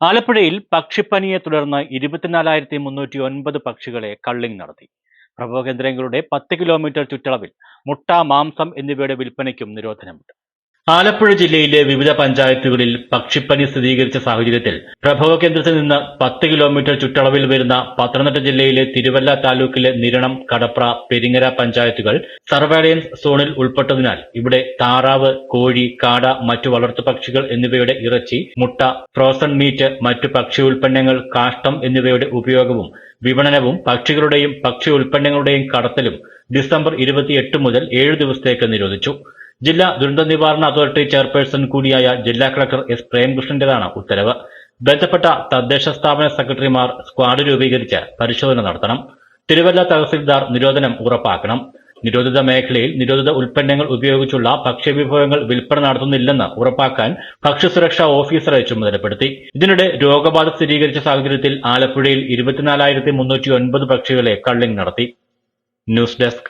ആലപ്പുഴയിൽ പക്ഷിപ്പനിയെ തുടർന്ന് ഇരുപത്തിനാലായിരത്തി മുന്നൂറ്റി ഒൻപത് പക്ഷികളെ കള്ളിങ് നടത്തി. പ്രഭവകേന്ദ്രങ്ങളുടെ പത്ത് കിലോമീറ്റർ ചുറ്റളവിൽ മുട്ട മാംസം എന്നിവയുടെ വിൽപ്പനയ്ക്കും നിരോധനമുണ്ട്. ആലപ്പുഴ ജില്ലയിലെ വിവിധ പഞ്ചായത്തുകളിൽ പക്ഷിപ്പനി സ്ഥിരീകരിച്ച സാഹചര്യത്തിൽ പ്രഭവ കേന്ദ്രത്തിൽ നിന്ന് പത്ത് കിലോമീറ്റർ ചുറ്റളവിൽ വരുന്ന പത്തനംതിട്ട ജില്ലയിലെ തിരുവല്ല താലൂക്കിലെ നിരണം കടപ്ര പെരിങ്ങര പഞ്ചായത്തുകൾ സർവൈലൻസ് സോണിൽ ഉൾപ്പെട്ടതിനാൽ ഇവിടെ താറാവ് കോഴി കാട മറ്റു വളർത്തു പക്ഷികൾ എന്നിവയുടെ ഇറച്ചി മുട്ട ഫ്രോസൺ മീറ്റ് മറ്റു പക്ഷി ഉൽപ്പന്നങ്ങൾ കാഷ്ടം എന്നിവയുടെ ഉപയോഗവും വിപണനവും പക്ഷികളുടെയും പക്ഷി ഉൽപ്പന്നങ്ങളുടെയും കടത്തലും ഡിസംബർ ഇരുപത്തിയെട്ട് മുതൽ ഏഴ് ദിവസത്തേക്ക് നിരോധിച്ചു. ജില്ലാ ദുരന്ത നിവാരണ അതോറിറ്റി ചെയർപേഴ്സൺ കൂടിയായ ജില്ലാ കളക്ടർ എസ് പ്രേംകൃഷ്ണന്റേതാണ് ഉത്തരവ്. ബന്ധപ്പെട്ട തദ്ദേശ സ്ഥാപന സെക്രട്ടറിമാർ സ്ക്വാഡ് രൂപീകരിച്ച് പരിശോധന നടത്തണം. തിരുവല്ല തഹസിൽദാർ നിരോധനം ഉറപ്പാക്കണം. നിരോധിത മേഖലയിൽ നിരോധിത ഉൽപ്പന്നങ്ങൾ ഉപയോഗിച്ചുള്ള ഭക്ഷ്യവിഭവങ്ങൾ വിൽപ്പന നടത്തുന്നില്ലെന്ന് ഉറപ്പാക്കാൻ ഭക്ഷ്യസുരക്ഷാ ഓഫീസറെ ചുമതലപ്പെടുത്തി. ഇതിനിടെ രോഗബാധ സ്ഥിരീകരിച്ച സാഹചര്യത്തിൽ ആലപ്പുഴയിൽ ഇരുപത്തിനാലായിരത്തി മുന്നൂറ്റി ഒൻപത് പക്ഷികളെ കള്ളിംഗ് നടത്തി. News desk.